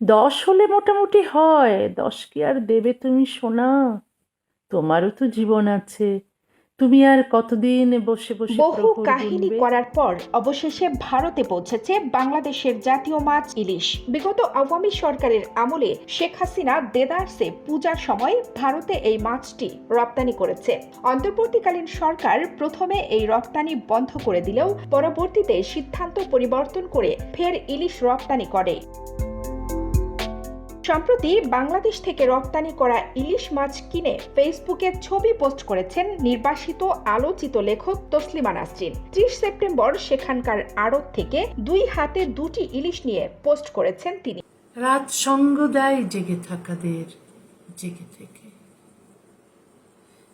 দশ হলে মোটামুটি হয়। দশ কি আর দেবে তুমি সোনা? তোমারও তো জীবন আছে। তুমি আর কতদিন বসে বসে বহু কাহিনী করার পর অবশেষে ভারতে পৌঁছেছে বাংলাদেশের জাতীয় মাছ ইলিশ। বিগত আওয়ামী সরকারের আমলে শেখ হাসিনা দেদারসে পূজার সময় ভারতে এই মাছটি রপ্তানি করেছে। অন্তর্বর্তীকালীন সরকার প্রথমে এই রপ্তানি বন্ধ করে দিলেও পরবর্তীতে সিদ্ধান্ত পরিবর্তন করে ফের ইলিশ রপ্তানি করে। সম্প্রতি বাংলাদেশ থেকে রপ্তানি করা ইলিশ মাছ কিনে ফেসবুকে ছবি পোস্ট করেছেন নির্বাসিত আলোচিত লেখক তসলিমা নাসরিন। ত্রিশ সেপ্টেম্বর সেখানকার আড়ত থেকে দুই হাতে দুটি ইলিশ নিয়ে পোস্ট করেছেন তিনি। রাত সঙ্গ দেয় জেগে থাকাদের, জেগে থেকে।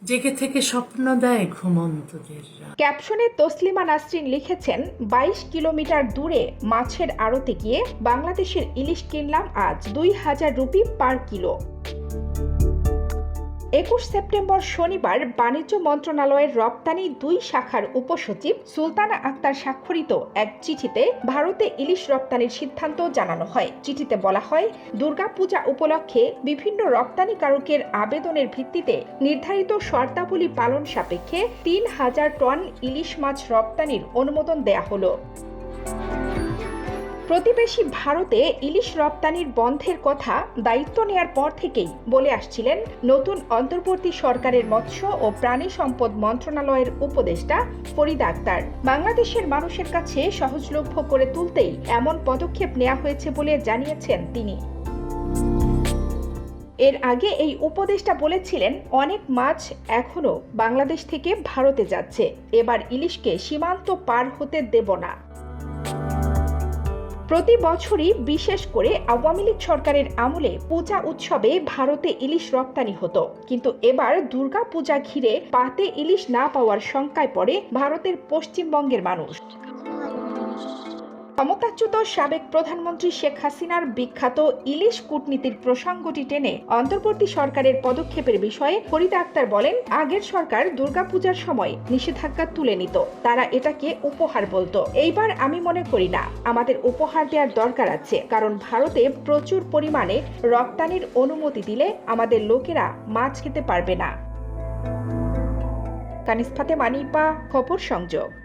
জেগে থেকে স্বপ্ন দেয় ঘুমন্তদের ক্যাপশনে তসলিমা নাসরিন লিখেছেন, বাইশ কিলোমিটার দূরে মাছের আড়তে গিয়ে বাংলাদেশের ইলিশ কিনলাম আজ, দুই হাজার রুপি পার কিলো। একুশ সেপ্টেম্বর শনিবার বাণিজ্য মন্ত্রণালয়ের রপ্তানি দুই শাখার উপসচিব সুলতানা আক্তার স্বাক্ষরিত এক চিঠিতে ভারতে ইলিশ রপ্তানির সিদ্ধান্ত জানানো হয়। চিঠিতে বলা হয়, দুর্গাপূজা উপলক্ষে বিভিন্ন রপ্তানিকারকের আবেদনের ভিত্তিতে নির্ধারিত শর্তাবলী পালন সাপেক্ষে তিন হাজার টন ইলিশ মাছ রপ্তানির অনুমোদন দেয়া হলো। প্রতিবেশী ভারতে ইলিশ রপ্তানির বন্ধের কথা দায়িত্ব নেয়ার পর থেকেই বলে আসছিলেন নতুন অন্তর্বর্তী সরকারের মৎস্য ও প্রাণী সম্পদ মন্ত্রণালয়ের উপদেষ্টা ফরিদা আক্তার। বাংলাদেশের মানুষের কাছে সহজলভ্য করে তুলতেই এমন পদক্ষেপ নেওয়া হয়েছে বলে জানিয়েছেন তিনি। এর আগে এই উপদেষ্টা বলেছিলেন, অনেক মাছ এখনও বাংলাদেশ থেকে ভারতে যাচ্ছে। এবার ইলিশকে সীমান্ত পার হতে দেব না। প্রতি বছরই বিশেষ করে আওয়ামী লীগ সরকারের আমলে পূজা উৎসবে ভারতে ইলিশ রপ্তানি হতো। কিন্তু এবার দুর্গা পূজা ঘিরে পাতে ইলিশ না পাওয়ার শঙ্কায় পড়ে ভারতের পশ্চিমবঙ্গের মানুষ। ক্ষমতাচ্যুত সাবেক প্রধানমন্ত্রী শেখ হাসিনার বিখ্যাত ইলিশ কূটনীতির প্রসঙ্গটি টেনে অন্তর্বর্তী সরকারের পদক্ষেপের বিষয়ে ফরিদা আক্তার বলেন, আগের সরকার দুর্গাপূজার সময় নিষেধাজ্ঞা তুলে নিত। তারা এটাকে উপহার বলতো। এইবার আমি মনে করি না। আমাদের উপহার দেওয়ার দরকার আছে। কারণ ভারতে প্রচুর পরিমাণে রপ্তানির অনুমতি দিলে আমাদের লোকেরা মাছ খেতে পারবে না। কানিস ফাতে মানিপা খবর সংযোগ।